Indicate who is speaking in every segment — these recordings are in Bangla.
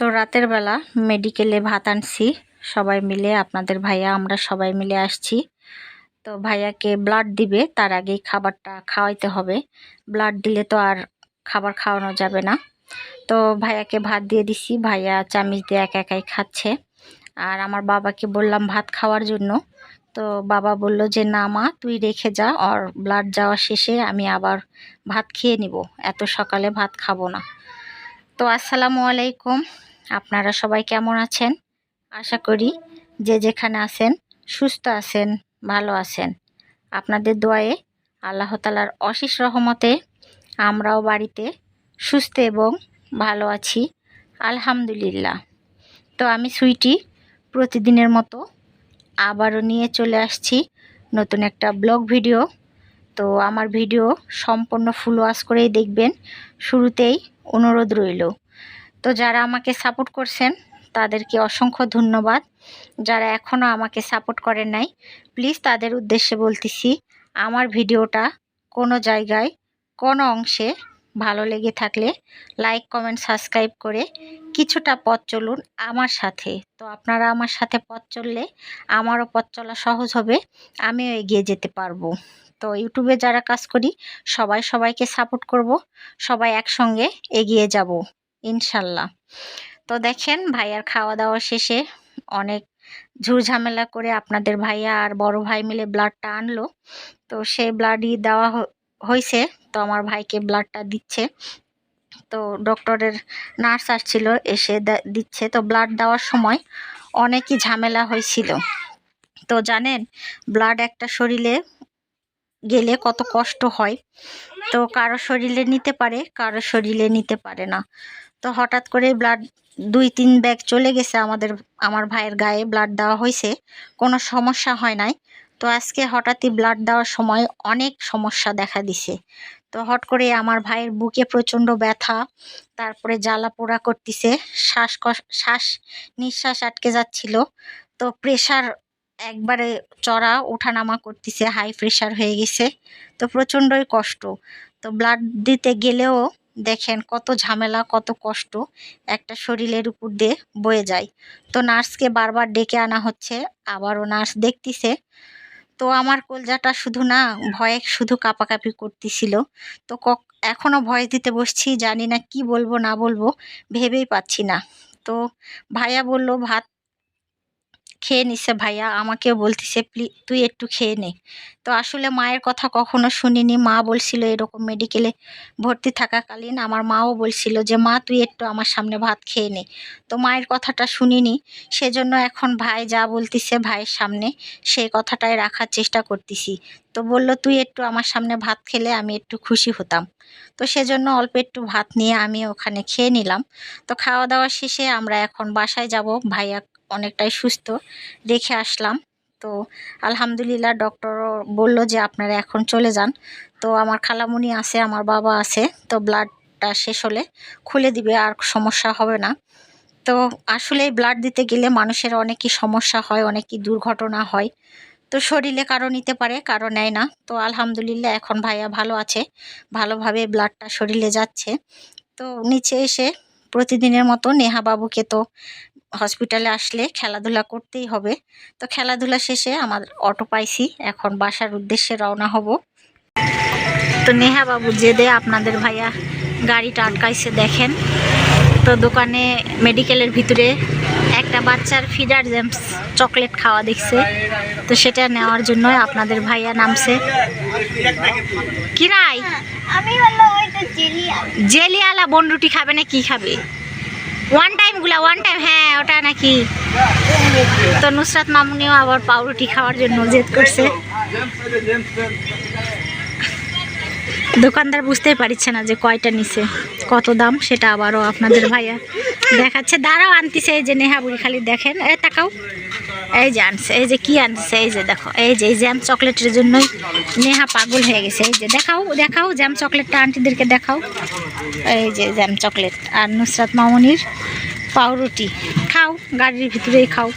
Speaker 1: তো রাতের বেলা মেডিকেলে ভাত আনছি। সবাই মিলে, আপনাদের ভাইয়া, আমরা সবাই মিলে আসছি। তো ভাইয়াকে ব্লাড দিবে, তার আগেই খাবারটা খাওয়াইতে হবে। ব্লাড দিলে তো আর খাবার খাওয়ানো যাবে না। তো ভাইয়াকে ভাত দিয়ে দিছি, ভাইয়া চামিচ দিয়ে একা একাই খাচ্ছে। আর আমার বাবাকে বললাম ভাত খাওয়ার জন্য। তো বাবা বলল যে, না মা, তুই রেখে যা, আর ব্লাড যাওয়া শেষে আমি আবার ভাত খেয়ে নিব। এত সকালে ভাত খাব না। তো আসসালামু আলাইকুম। আপনারা সবাই কেমন আছেন? আশা করি যে যেখানে আছেন সুস্থ আছেন, ভালো আছেন। আপনাদের দোয়ায়ে আল্লাহ তালার অশেষ রহমতে আমরাও বাড়িতে সুস্থ এবং ভালো আছি, আলহামদুলিল্লাহ। তো আমি সুইটি প্রতিদিনের মতো আবারও নিয়ে চলে আসছি নতুন একটা ব্লগ ভিডিও। তো আমার ভিডিও সম্পূর্ণ ফুল ওয়াশ করেই দেখবেন, শুরুতেই অনুরোধ রইল। তো যারা আমাকে সাপোর্ট করছেন, তাদেরকে অসংখ্য ধন্যবাদ। যারা এখনও আমাকে সাপোর্ট করেন নাই, প্লিজ তাদের উদ্দেশ্যে বলতেছি, আমার ভিডিওটা কোনো জায়গায়, কোনো অংশে ভালো লেগে থাকলে লাইক, কমেন্ট, সাবস্ক্রাইব করে কিছুটা পথ চলুন আমার সাথে। তো আপনারা আমার সাথে পথ চললে আমারও পথ চলা সহজ হবে, আমিও এগিয়ে যেতে পারব। তো ইউটিউবে যারা কাজ করি, সবাই সবাইকে সাপোর্ট করব, সবাই একসঙ্গে এগিয়ে যাব। ইনশাল্লাহ। তো দেখেন ভাইয়ার খাওয়া দাওয়া শেষে অনেক ঝুরঝামেলা করে আপনাদের ভাইয়া আর বড় ভাই মিলে ব্লাডটা আনলো। তো সেই ব্লাডই দেওয়া হয়েছে তো আমার ভাইকে ব্লাডটা দিচ্ছে। তো ডক্টরের নার্স আসছিল, এসে দিচ্ছে। তো ব্লাড দেওয়ার সময় অনেকই ঝামেলা হয়েছিল তো জানেন ব্লাড একটা শরীরে গেলে কত কষ্ট হয়। তো কারও শরীরে নিতে পারে, কারও শরীরে নিতে পারে না। তো হঠাৎ করে ব্লাড দুই, তিন ব্যাগ চলে গেছে আমাদের, আমার ভাইয়ের গায়ে ব্লাড দেওয়া হয়েছে। কোনো সমস্যা হয় নাই। তো আজকে হঠাৎই ব্লাড দেওয়ার সময় অনেক সমস্যা দেখা দিছে। তো হট করে আমার ভাইয়ের বুকে প্রচণ্ড ব্যথা, তারপরে জ্বালা পোড়া করতেছে শ্বাস শ্বাস নিঃশ্বাস আটকে যাচ্ছিল। তো প্রেশার একবারে চড়া, ওঠানামা করতেছে হাই প্রেশার হয়ে গেছে। তো প্রচণ্ডই কষ্ট। তো ব্লাড দিতে গেলেও দেখেন কত ঝামেলা, কত কষ্ট। একটা শরীরের উপর দিয়ে বয়ে যায়। তো নার্সকে বারবার ডেকে আনা হচ্ছে, আবারও নার্স দেখতিছে। তো আমার কলজাটা শুধু না, ভয়ে শুধু কাঁপাকাঁপি করতেছিল। তো কক এখনও ভয় দিতে বসছি, জানি না কি বলব, না বলব, ভেবেই পাচ্ছি না। তো ভাইয়া বলল, ভাত খেয়ে নিছে ভাইয়া, আমাকেও বলতিছে, প্লি, তুই একটু খেয়ে নে। তো আসলে মায়ের কথা কখনো শুনিনি। মা বলছিল এরকম মেডিকেলে ভর্তি থাকাকালীন। আমার মাও বলছিল যে, মা, তুই একটু আমার সামনে ভাত খেয়ে নে। তো মায়ের কথাটা শুনিনি। সেজন্য এখন ভাই যা বলতিছে ভাইয়ের সামনে, সেই কথাটাই রাখার চেষ্টা করতেছি। তো বলল, তুই একটু আমার সামনে ভাত খেলে আমি একটু খুশি হতাম। তো সেজন্য অল্প একটু ভাত নিয়ে আমি ওখানে খেয়ে নিলাম। তো খাওয়া দাওয়া শেষে আমরা এখন বাসায় যাব। ভাইয়া অনেকটাই সুস্থ। দেখে আসলাম। তো আলহামদুলিল্লাহ ডক্টর বলল যে, আপনারা এখন চলে যান। তো আমার খালামুনি আছে, আমার বাবা আছে। তো ব্লাডটা শেষ হলে খুলে দিবে, আর সমস্যা হবে না। তো আসলে ব্লাড দিতে গেলে মানুষের অনেকই সমস্যা হয়, অনেকই দুর্ঘটনা হয়। তো শরীরে কারও নিতে পারে, কারও নেয় না। তো আলহামদুলিল্লাহ এখন ভাইয়া ভালো আছে। ভালোভাবে ব্লাডটা শরীরে যাচ্ছে। তো নিচে এসে প্রতিদিনের মতো নেহা বাবুকে তো হসপিটালে আসলে খেলাধুলা করতেই হবে। তো খেলাধুলা শেষে আমার অটো পাইছি এখন বাসার উদ্দেশ্যে রওনা হব। তো নেহা বাবু জেদে আপনাদের ভাইয়া গাড়িটা আটকাইছে দেখেন। তো দোকানে মেডিকেলের ভিতরে একটা বাচ্চার ফিডার জেমস চকলেট খাওয়া দেখছে। তো সেটা নেওয়ার জন্য আপনাদের ভাইয়া নামছে। কি নাই?
Speaker 2: আমি হলো
Speaker 1: জেলিয়ালা বনরুটি খাবে না কি খাবে? ওয়ান টাইমগুলা ওয়ান টাইম হ্যাঁ ওটা নাকি। তো নুসরাত মামুনিও আবার পাউরুটি খাওয়ার জন্য জেদ করছে। দোকানদার বুঝতেই পারছে না যে কয়টা নিছে, কত দাম, সেটা আবারও আপনাদের ভাইয়া দেখাচ্ছে। দাঁড়াও, আনতিছে যে নেহা বুড়ি, খালি দেখেন। এ, তাকাও। এই যে আনছে এই যে কি আনছে এই যে দেখো এই যে এই জ্যাম চকলেটের জন্যই নেহা পাগল হয়ে গেছে। এই যে দেখাও দেখাও জ্যাম চকলেটটা আন্টিদেরকে দেখাও। এই যে জ্যাম চকলেট আর নুসরাত মামনির পাউরুটি। খাও গাড়ির ভিতরেই খাও।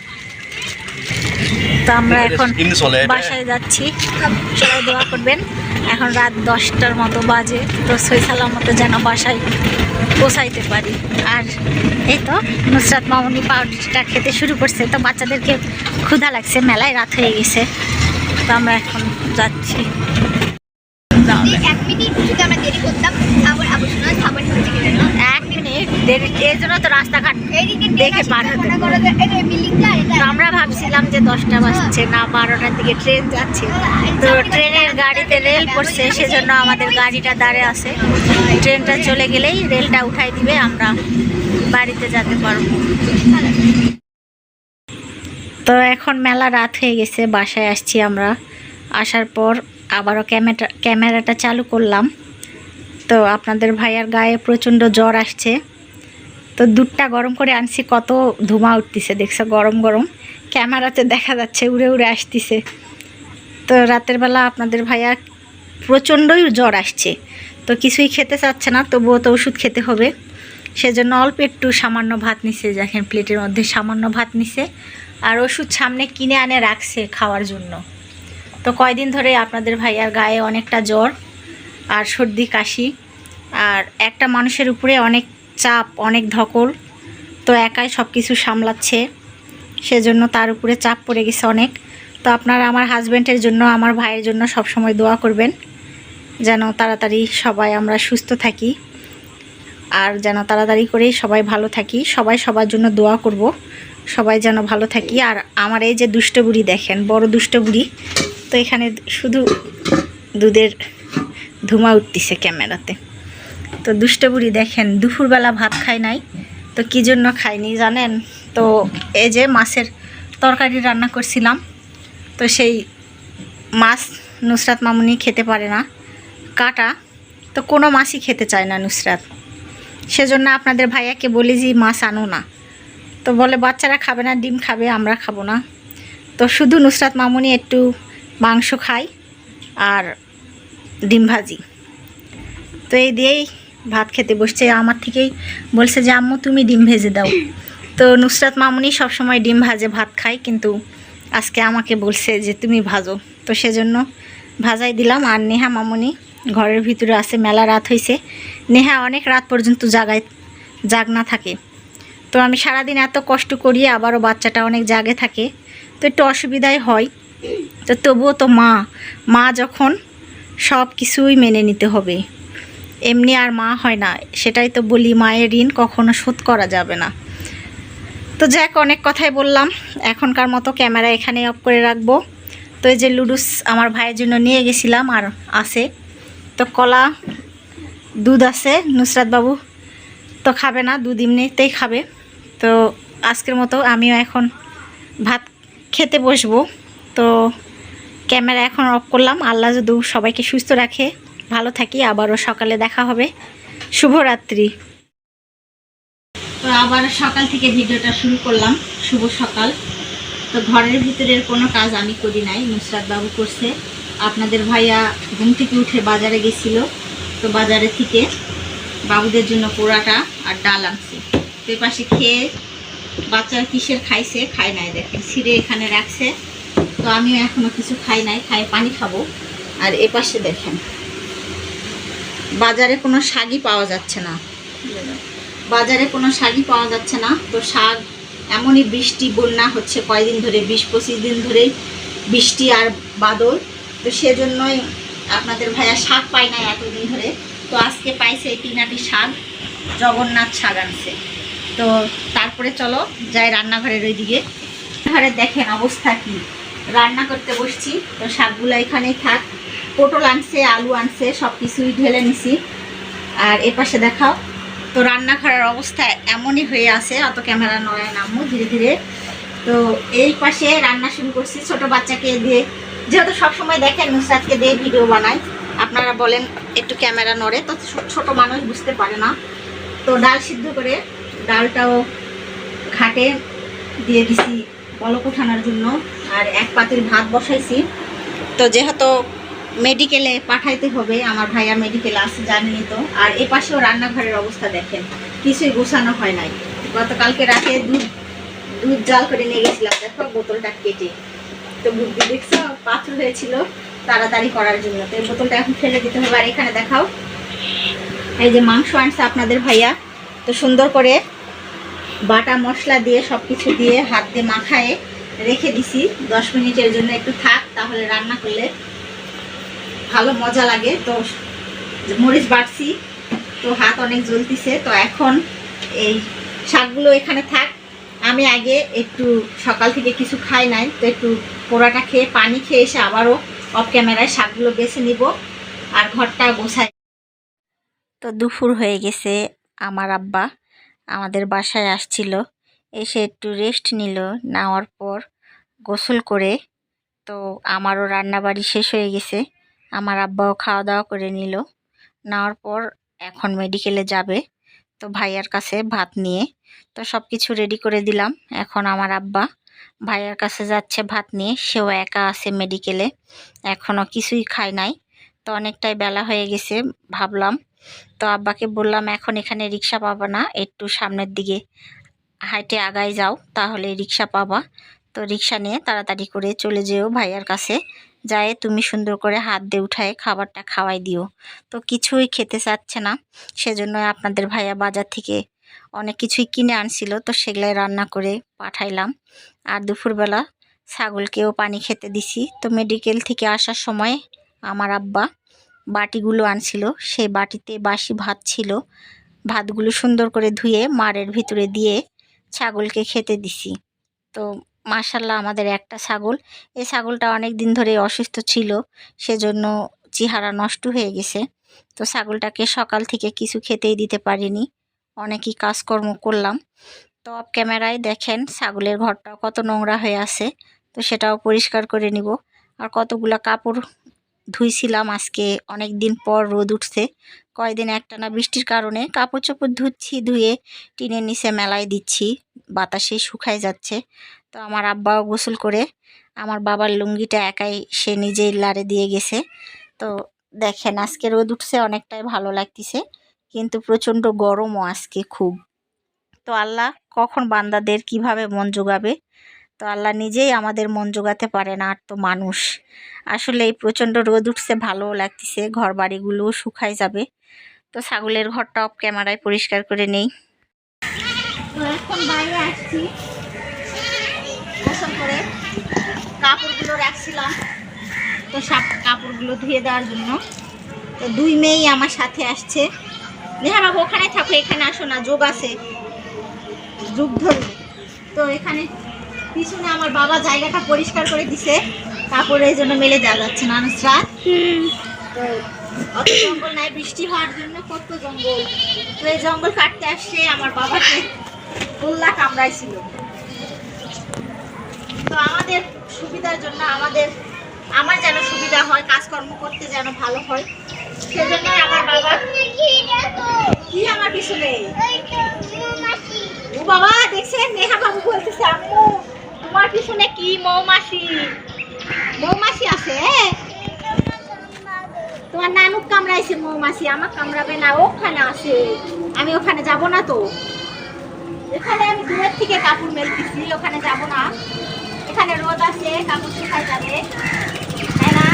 Speaker 1: তো আমরা এখন বাসায় যাচ্ছি। সবাই দোয়া করবেন। এখন রাত দশটার মতো বাজে। তো সৈসালার মতো যেন বাসায় পোষাইতে পারি। আর এই তো নুসরাত মামনি পাউরুটিটা খেতে শুরু করছে। তো বাচ্চাদেরকে ক্ষুধা লাগছে, মেলায় রাত হয়ে গেছে। তো আমরা এখন যাচ্ছি।
Speaker 2: এক মিনিট যদি আমরা দেরি করতাম আবার আবার শোনা খাবার নিচে গেলে না
Speaker 1: এক মিনিট দেরি এই জন্য তো রাস্তাঘাট দেখে পার হতে আমরা ভাবছিলাম যে দশটা বাজছে না বারোটার দিকে ট্রেন যাচ্ছে। তো ট্রেনের গাড়িতে রেল পড়ছে সেজন্য আমাদের গাড়িটা দাঁড়িয়ে আছে। ট্রেনটা চলে গেলেই রেলটা উঠাই দিবে আমরা বাড়িতে যেতে পারব। তো এখন মেলা রাত হয়ে গেছে বাসায় আসছি আমরা। আসার পর আবারও ক্যামেরা ক্যামেরাটা চালু করলাম। তো আপনাদের ভাইয়ার গায়ে প্রচণ্ড জ্বর আসছে। তো দুধটা গরম করে আনছি, কত ধোঁয়া উঠতেছে, দেখছ, গরম গরম। ক্যামেরাতে দেখা যাচ্ছে, উড়ে উড়ে আসতেছে। তো রাতের বেলা আপনাদের ভাইয়া প্রচণ্ডই জ্বর আসছে। তো কিছুই খেতে চাচ্ছে না, তবুও তো ওষুধ খেতে হবে। সেজন্য অল্প একটু সামান্য ভাত নিছে, দেখেন, প্লেটের মধ্যে সামান্য ভাত নিছে। আর ওষুধ সামনে কিনে আনে, রাখছে খাওয়ার জন্য। তো কয়দিন ধরে আপনাদের ভাইয়ার গায়ে অনেকটা জ্বর আর সর্দি, কাশি। আর একটা মানুষের উপরে অনেক চাপ, অনেক ধকল। তো একাই সব কিছু সামলাচ্ছে। সেজন্য তার উপরে চাপ পড়ে গেছে অনেক। তো আপনারা আমার হাজব্যান্ডের জন্য, আমার ভাইয়ের জন্য সব সময় দোয়া করবেন। যেন তাড়াতাড়ি সবাই আমরা সুস্থ থাকি। আর যেন তাড়াতাড়ি করে সবাই ভালো থাকি। সবাই সবার জন্য দোয়া করব। সবাই যেন ভালো থাকি। আর আমার এই যে দুষ্ট বুড়ি দেখেন, বড় দুষ্ট বুড়ি। তো এখানে শুধু দুধের ধুমা উঠতেছে ক্যামেরাতে। তো দুষ্ট বুড়ি দেখেন, দুপুরবেলা ভাত খায় নাই। তো কী জন্য খায়নি জানেন? তো এই যে মাছের তরকারি রান্না করছিলাম। তো সেই মাছ নুসরাত মামুনি খেতে পারে না। কাটা। তো কোনো মাছই খেতে চায় না নুসরাত। সেজন্য আপনাদের ভাইয়াকে বলি যে, মাছ আনো না। তো বলে, বাচ্চারা খাবে না, ডিম খাবে, আমরা খাব না। তো শুধু নুসরাত মামুনি একটু মাংস খাই আর ডিম ভাজি। তো এই দিয়েই ভাত খেতে বসছে। আমার থেকেই বলছে যে, আম্মু, তুমি ডিম ভেজে দাও। তো নুসরাত মামুনি সবসময় ডিম ভাজে, ভাত খায়, কিন্তু আজকে আমাকে বলছে যে, তুমি ভাজো। তো সেজন্য ভাজাই দিলাম। আর নেহা মামুনি ঘরের ভিতরে আছে, মেলা রাত হয়েছে নেহা অনেক রাত পর্যন্ত জাগায়, জাগ না থাকে। তো আমি সারাদিন এত কষ্ট করি আবারও বাচ্চাটা অনেক জাগে থাকে। তো একটু অসুবিধাই হয়। তো তবুও তো মা মা যখন সব কিছুই মেনে নিতে হবে। এমনি আর মা হয় না, সেটাই তো বলি মায়ের ঋণ কখনো শোধ করা যাবে না। তো যাক, অনেক কথাই বললাম। এখনকার মতো ক্যামেরা এখানে অফ করে রাখব। তো এই যে লুডুস আমার ভাইয়ের জন্য নিয়ে গেছিলাম আর আছে। তো কলা, দুধ আছে, নুসরাত বাবু তো খাবে না, দুধ এমনিতেই খাবে। তো আজকের মতো আমিও এখন ভাত খেতে বসবো। তো ক্যামেরা এখন অফ করলাম। আল্লাহ যদি সবাইকে সুস্থ রাখে। ভালো থাকি, আবারও সকালে দেখা হবে। শুভরাত্রি। তো আবার সকাল থেকে ভিডিওটা শুরু করলাম। শুভ সকাল। তো ঘরের ভিতরের কোনো কাজ আমি করি নাই, নুসরাত বাবু করছে। আপনাদের ভাইয়া ঘুম থেকে উঠে বাজারে গেছিল। তো বাজারে থেকে বাবুদের জন্য পোড়াটা আর ডাল আনছে। তো পাশে খেয়ে বাচ্চারা কিসের খাইছে, খায় নাই দেখেন। ছিঁড়ে এখানে রাখছে। তো আমিও এখনও কিছু খাই নাই খাই পানি খাব। আর এ পাশে দেখেন। বাজারে কোনো শাকই পাওয়া যাচ্ছে না। বাজারে কোনো শাকই পাওয়া যাচ্ছে না। তো শাক এমনই বৃষ্টি, বন্যা হচ্ছে কয়দিন ধরে, বিশ পঁচিশ দিন ধরেই বৃষ্টি আর বাদল। তো সেজন্যই আপনাদের ভাইয়া শাক পায় না এতদিন ধরে। তো আজকে পাইছে এই তিনাটি শাক, জগন্নাথ শাক আনছে। তো তারপরে চলো যাই রান্নাঘরের ওইদিকে। ঘরে দেখেন অবস্থা কি। রান্না করতে বসছি, তো শাকগুলো এখানেই থাক। পটল আনছে, আলু আনছে সব কিছুই ঢেলে নিছি। আর এ পাশে দেখাও। তো রান্নাঘরের অবস্থা এমনই হয়ে আছে, অত ক্যামেরা নয় নামু ধীরে ধীরে। তো এই পাশে রান্না শুরু করছি ছোট বাচ্চাকে দিয়ে। যেহেতু সবসময় দেখেন নুসরাতকে দিয়ে ভিডিও বানাই, আপনারা বলেন একটু ক্যামেরা নড়ে, তো ছোট মানুষ বুঝতে পারে না। তো ডাল সিদ্ধ করে ডালটাও ঘাটে দিয়ে দিছি বলক উঠানোর জন্য। আর এক পাতির ভাত বসাইছি। তো যেহেতু মেডিকেলে পাঠাইতে হবে। আমার ভাইয়া মেডিকেলে আছে জানেনি তো। আর এ পাশেও রান্নাঘরের অবস্থা দেখেন, কিছুই গোছানো হয় নাই। গতকালকে রাতে দুধ দুধ জাল করে নিয়ে গেছিলাম। দেখো, বোতলটা কেটে। তো বুদ্ধি দেখছ, পাথর হয়েছিল তাড়াতাড়ি করার জন্য। তো এই বোতলটা এখন ফেলে দিতে হবে। আর এখানে দেখাও, এই যে মাংস আনছে আপনাদের ভাইয়া। তো সুন্দর করে বাটা মশলা দিয়ে সব কিছু দিয়ে হাত দিয়ে মাখায়ে রেখে দিছি। দশ মিনিটের জন্য একটু থাক, তাহলে রান্না করলে ভালো মজা লাগে। তো মরিচ বাড়ছি তো হাত অনেক জ্বলতিছে। তো এখন এই শাকগুলো এখানে থাক। আমি আগে একটু সকাল থেকে কিছু খাই নাই, তো একটু পোড়াটা খেয়ে, পানি খেয়ে এসে আবারও অফ ক্যামেরায় শাকগুলো বেছে নিব আর ঘরটা গোছাই। তো দুপুর হয়ে গেছে আমার আব্বা। আমাদের বাসায় আসছিল, এসে একটু রেস্ট নিল, নেওয়ার পর গোসল করে, তো আমারও রান্নাবাড়ি শেষ হয়ে গেছে। আমার আব্বাও খাওয়া দাওয়া করে নিল। নেওয়ার পর এখন মেডিকেলে যাবে। তো ভাইয়ার কাছে ভাত নিয়ে তো সব কিছু রেডি করে দিলাম। এখন আমার আব্বা ভাইয়ার কাছে যাচ্ছে ভাত নিয়ে। সেও একা আছে মেডিকেলে এখনও কিছুই খায় নাই। তো অনেকটাই বেলা হয়ে গেছে ভাবলাম। তো আব্বাকে বললাম, এখন এখানে রিক্সা পাবা না, একটু সামনের দিকে হাইটে আগায় যাও, তাহলে রিক্সা পাবা। তো রিক্সা নিয়ে তাড়াতাড়ি করে চলে যেও ভাইয়ার কাছে। যায়, তুমি সুন্দর করে হাত দিয়ে উঠায়, খাবারটা খাওয়াই দিও। তো কিছুই খেতে চাচ্ছে না। সেজন্য আপনাদের ভাইয়া বাজার থেকে অনেক কিছুই কিনে আনছিল। তো সেগুলাই রান্না করে পাঠাইলাম। আর দুপুরবেলা ছাগলকেও পানি খেতে দিছি। তো মেডিকেল থেকে আসার সময় আমার আব্বা বাটিগুলো আনছিল। সেই বাটিতে বাসি ভাত ছিল। ভাতগুলো সুন্দর করে ধুয়ে মারের ভিতরে দিয়ে ছাগলকে খেতে দিছি। তো মাশাল্লাহ আমাদের একটা ছাগল। এই ছাগলটা অনেক দিন ধরে অসুস্থ ছিল, সেজন্য চেহারা নষ্ট হয়ে গেছে। তো ছাগলটাকে সকাল থেকে কিছু খেতেই দিতে পারিনি, অনেকই কাজকর্ম করলাম। তো অফ ক্যামেরায় দেখেন ছাগলের ঘরটা কত নোংরা হয়ে আছে, তো সেটাও পরিষ্কার করে নিব। আর কতগুলা কাপড় ধুইছিলাম আজকে অনেক দিন পর রোদ উঠছে কয়দিন একটানা বৃষ্টির কারণে কাপড় চোপড় ধুচ্ছি, ধুয়ে টিনের নিচে মেলায় দিচ্ছি। বাতাসে শুকায় যাচ্ছে। তো আমার আব্বাও গোসল করে, আমার বাবার লুঙ্গিটা একাই সে নিজেই লারে দিয়ে গেছে। তো দেখেন, আজকে রোদ উঠছে, অনেকটাই ভালো লাগতেছে, কিন্তু প্রচণ্ড গরমও আজকে খুব। তো আল্লাহ কখন বান্দাদের কীভাবে মন জোগাবে? তো আল্লাহ নিজেই আমাদের মন জোগাতে পারে না আর তো মানুষ। আসলে এই প্রচণ্ড রোদ উঠছে, ভালোও লাগতেছে ঘর বাড়িগুলোও শুকায় যাবে। তো ছাগলের ঘরটা অফ ক্যামেরায় পরিষ্কার করে নেই। এখন বাইরে আসছি। কাপড়গুলো রাখছিলাম। তো সব কাপড়গুলো ধুয়ে দেওয়ার জন্য। তো দুই মেয়েই আমার সাথে আসছে। নেহা বাবু, ওখানে থাকো, এখানে আসো না, যোগ আছে। যুগ ধরবে। তো এখানে পিছনে আমার বাবা জায়গাটা পরিষ্কার করে দিছে তারপরে এই জন্য মেলে দেওয়া যাচ্ছে না নুসরাত তো অত বৃষ্টি হওয়ার জন্য কত জঙ্গল। তো এই জঙ্গল কাটতে আসছে আমার বাবাকে, গোল্লা তো আমাদের সুবিধার জন্য আমাদের, আমার যেন সুবিধা হয়, কাজকর্ম করতে যেন ভালো হয় সেজন্য আমার বাবা কি আমার পিছনে? ও বাবা, দেখছেন, নেহা বাবু বলতেছে, আম্মু। পিছনে কি মৌমাছি? মৌমাছি আছে তোমার নানুক কামড়াইছে মৌমাছি আমার কামড়াবে না ওখানে আছে। আমি ওখানে যাব না তো। এখানে আমি দূরের থেকে কাপড় মেলতেছি ওখানে যাব না। এখানে রোদ আছে কাপড় শুকায় যাবে। তাই না?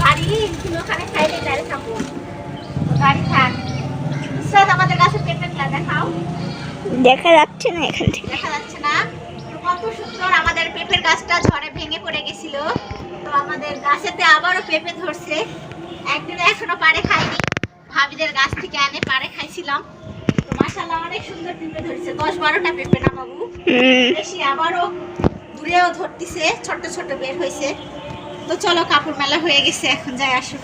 Speaker 1: গাড়ি তুমি ওখানে খাইলে গাড়ি থাকব গাড়ি থাক। আমাদের কাছে পেটেন্ট দেখাও।
Speaker 2: দেখা যাচ্ছে না এখান থেকে।
Speaker 1: দেখা যাচ্ছে না? কত সুন্দর আমাদের পেঁপের গাছটা ঝড়ে ভেঙে পড়ে গেছিল। তো আমাদের গাছেতে আবারও পেঁপে ধরছে। একদিন এখনও পারে খাইনি। ভাবিদের গাছ থেকে আনে পারে খাইছিলাম। তো মাসাল্লাহ অনেক সুন্দর পেঁপে ধরছে। দশ বারোটা পেঁপে না বাবু? বেশি আবারও দূরেও ধরতিছে। ছোট ছোট বের হয়েছে তো চলো, কাপড় মেলা হয়ে গেছে। এখন যাই আসো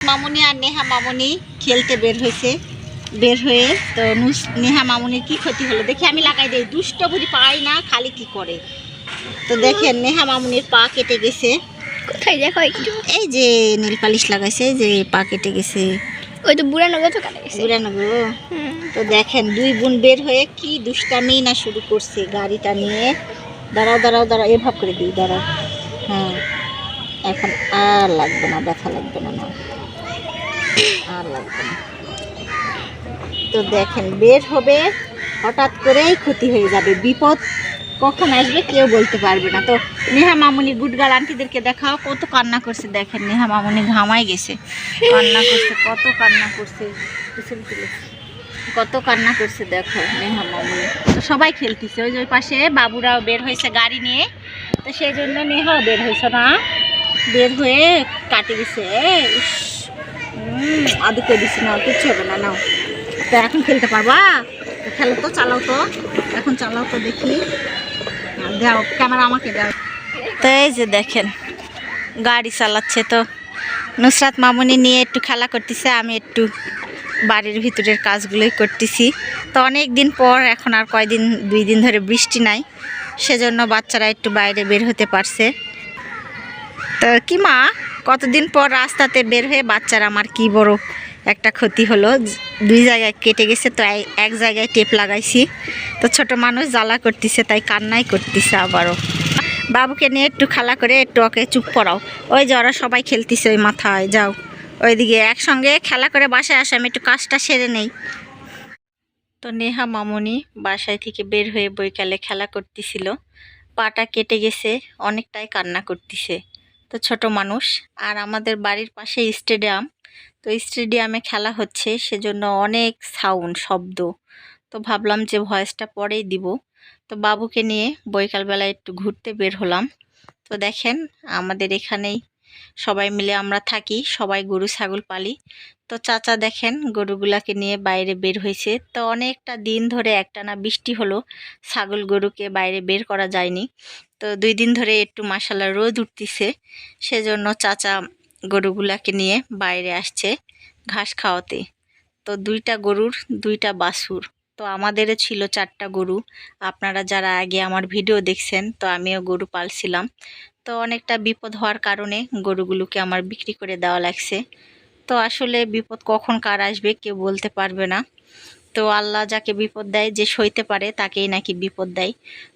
Speaker 1: মামুনি আর নেহা মামুনি খেলতে বের হয়েছে বের হয়ে তো নেহা মামুনির কি ক্ষতি হলো? দেখি আমি লাগাই দিই। দুষ্ট বুড়ি পাই না খালি কি করে? তো দেখেন নেহা মামুনির পা কেটে গেছে।
Speaker 2: কোথায় দেখো একটু?
Speaker 1: এই যে নীল পালিশ লাগাইছে এই যে পা কেটে গেছে।
Speaker 2: ওই তো বুড়া নগর তো কাটা গেছে।
Speaker 1: বুড়ানো তো দেখেন দুই বোন বের হয়ে কি দুষ্টামি না শুরু করছে গাড়িটা নিয়ে। দাঁড়াও দাঁড়াও দাঁড়াও এভাব করে দিই দাঁড়াও। হ্যাঁ এখন আর লাগবে না ব্যথা লাগবে না না। আর লাগবে না। তো দেখেন, বের হবে, হঠাৎ করেই ক্ষতি হয়ে যাবে। বিপদ কখন আসবে কেউ বলতে পারবে না। তো নেহা মামুনি গুডগাল আন্টিদেরকে দেখাও, কত কান্না করছে। দেখেন, নেহা মামুনি ঘামাই গেছে। কান্না করছে, কত কান্না করছে। কত কান্না করছে, দেখো নেহা মামুনি। তো সবাই খেলতেছে। ওই যে ওই পাশে বাবুরাও বের হয়েছে গাড়ি নিয়ে। তো সেই জন্য নেহাও বের হয়েছে না। বের হয়ে কাটে গেছে আদিকে দিছি না, কিচ্ছু হবে না, নাও। তো এখন খেলতে পারবা? খেলো তো, চালাও তো। এখন চালাও তো, দেখি। দাও, ক্যামেরা আমাকে দাও। তো এই যে দেখেন, গাড়ি চালাচ্ছে তো। নুসরাত মামুনি নিয়ে একটু খেলা করতেছে, আমি একটু বাড়ির ভিতরের কাজগুলোই করতেছি। তো অনেক দিন পর, এখন আর কয়দিন, দুই দিন ধরে বৃষ্টি নাই। সেজন্য বাচ্চারা একটু বাইরে বের হতে পারছে। তো কি মা, কতদিন পর রাস্তাতে বের হয়ে বাচ্চারা আমার কি বড় একটা ক্ষতি হলো, দুই জায়গায় কেটে গেছে, তো এক জায়গায় টেপ লাগাইছি। তো ছোট মানুষ জ্বালা করতেছে, তাই কান্নাই করতেছে আবারও। বাবুকে নিয়ে একটু খেলা করে একটু ওকে চুপ করাও ওই যে ওরা সবাই খেলতেছে ওই মাথায়, যাও। ওইদিকে একসঙ্গে খেলা করে বাসায় আসে, আমি একটু কাজটা সেরে নেই। তো নেহা মামুনি বাসায় থেকে বের হয়ে বৈকালে খেলা করতেছিল। পাটা কেটে গেছে, অনেকটাই কান্না করতেছে। তো ছোট মানুষ, আর আমাদের বাড়ির পাশে স্টেডিয়াম। তো স্টেডিয়ামে খেলা হচ্ছে, সেজন্য অনেক সাউন্ড শব্দ। তো ভাবলাম যে ভয়েসটা পরেই দিব। তো বাবুকে নিয়ে বৈকালবেলায় একটু ঘুরতে বের হলাম। তো দেখেন, আমাদের এখানেই সবাই মিলে আমরা থাকি, সবাই গরু, ছাগল, পালি। তো চাচা দেখেন, গরুগুলাকে নিয়ে বাইরে বের হয়েছে। তো অনেকটা দিন ধরে একটানা বৃষ্টি হলো, ছাগল গরুকে বাইরে বের করা যায়নি। তো দুই দিন ধরে একটু মাসাল্লা রোদ উঠতিছে, সেজন্য চাচা গরুগুলাকে নিয়ে বাইরে আসছে ঘাস খাওয়াতে। তো দুইটা গরুর, দুইটা বাছুর। তো আমাদেরও ছিল চারটা গরু। আপনারা যারা আগে আমার ভিডিও দেখছেন, তো আমিও গরু পালছিলাম। তো অনেকটা বিপদ হওয়ার কারণে গরুগুলোকে আমার বিক্রি করে দেওয়া লাগছে। তো আসলে বিপদ কখন কার আসবে কেউ বলতে পারবে না। তো আল্লাহ যাকে বিপদ দেয়, যে সইতে পারে, তাকেই নাকি বিপদ দেয়।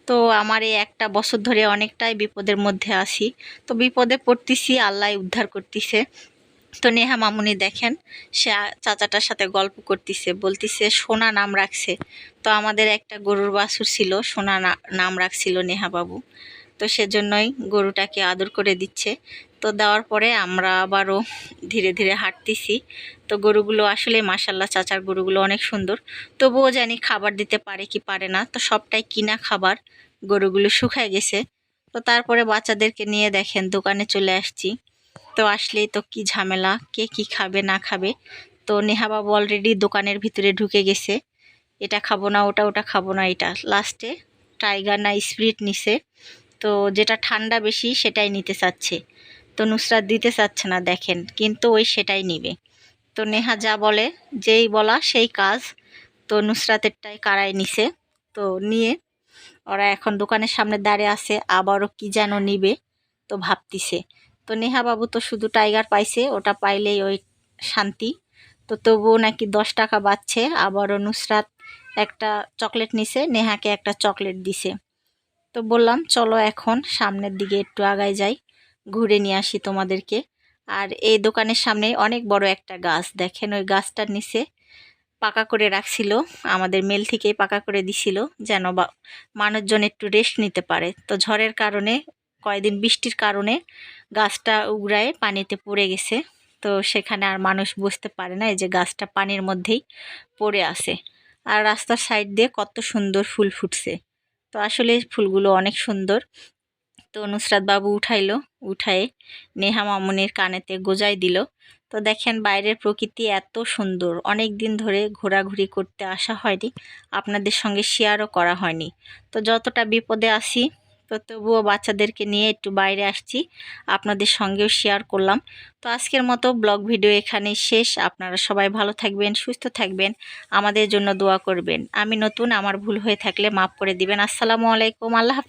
Speaker 1: তো আমার এই একটা বছর ধরে অনেকটাই বিপদের মধ্যে আসি তো বিপদে পড়তেছি আল্লাহ উদ্ধার করতেছে। তো নেহা মামুনি দেখেন, সে চাচাটার সাথে গল্প করতেছে, বলতিছে, সোনা নাম রাখছে। তো আমাদের একটা গরুর বাছুর ছিল, সোনা নাম রাখছিল নেহা বাবু। তো সেজন্যই গরুটাকে আদর করে দিচ্ছে। তো দেওয়ার পরে আমরা আবারও ধীরে ধীরে হাঁটতেছি। তো গরুগুলো আসলে মাসাল্লাহ চাচার গরুগুলো অনেক সুন্দর। তবুও জানি খাবার দিতে পারে কি পারে না। তো সবটাই কিনা খাবার, গরুগুলো শুকায় গেছে। তো তারপরে বাচ্চাদেরকে নিয়ে দেখেন, দোকানে চলে আসছি। তো আসলেই তো কি ঝামেলা, কে কি খাবে, না খাবে। তো নেহা বাবু অলরেডি দোকানের ভিতরে ঢুকে গেছে। এটা খাব না, ওটা ওটা খাব না, এটা। লাস্টে টাইগার না স্প্রিট নিছে। তো যেটা ঠান্ডা বেশি সেটাই নিতে চাচ্ছে। তো নুসরাত দিতে চাচ্ছে না, দেখেন। কিন্তু ওই সেটাই নিবে। তো নেহা যা বলে, যেই বলা সেই কাজ। তো নুসরাতেরটাই কারাই নিছে। তো নিয়ে ওরা এখন দোকানের সামনে দাঁড়িয়ে আছে, আবারও কি যেন নিবে তো ভাবতিছে। তো নেহা বাবু তো শুধু টাইগার পাইছে, ওটা পাইলেই ওই শান্তি। তো তবুও নাকি দশ টাকা বাচ্ছে আবারও নুসরাত একটা চকলেট নিছে, নেহাকে একটা চকলেট দিছে। তো বললাম, চলো এখন সামনের দিকে একটু আগায় যাই, ঘুরে নিয়ে আসি তোমাদেরকে। আর এই দোকানের সামনে অনেক বড় একটা গাছ। দেখেন ওই গাছটার নিচে পাকা করে রাখছিল। আমাদের মেল থেকেই পাকা করে দিছিল যেন বা মানুষজন একটু রেস্ট নিতে পারে। তো ঝড়ের কারণে কয়দিন বৃষ্টির কারণে গাছটা উগড়ায় পানিতে পড়ে গেছে। তো সেখানে আর মানুষ বুঝতে পারে না এই যে গাছটা পানির মধ্যেই পড়ে আছে। আর রাস্তার সাইড দিয়ে কত সুন্দর ফুল ফুটছে। তো আসলে ফুলগুলো অনেক সুন্দর। তো নুসরাত বাবু উঠাইলো, উঠায়ে নেহা মামুনির কানেতে গোজাই দিল। তো দেখেন বাইরের প্রকৃতি এত সুন্দর অনেক দিন ধরে ঘোরাঘুরি করতে আসা হয়নি, আপনাদের সঙ্গে শেয়ারও করা হয়নি। তো যতটা বিপদে আসি তো তবুও বাচ্চাদেরকে নিয়ে একটু বাইরে আসছি, আপনাদের সঙ্গেও শেয়ার করলাম। তো আজকের মতো ব্লগ ভিডিও এখানে শেষ। আপনারা সবাই ভালো থাকবেন, সুস্থ থাকবেন, আমাদের জন্য দোয়া করবেন। আমি নতুন, আমার ভুল হয়ে থাকলে মাফ করে দিবেন। আসসালামু আলাইকুম, আল্লাহ হাফেজ।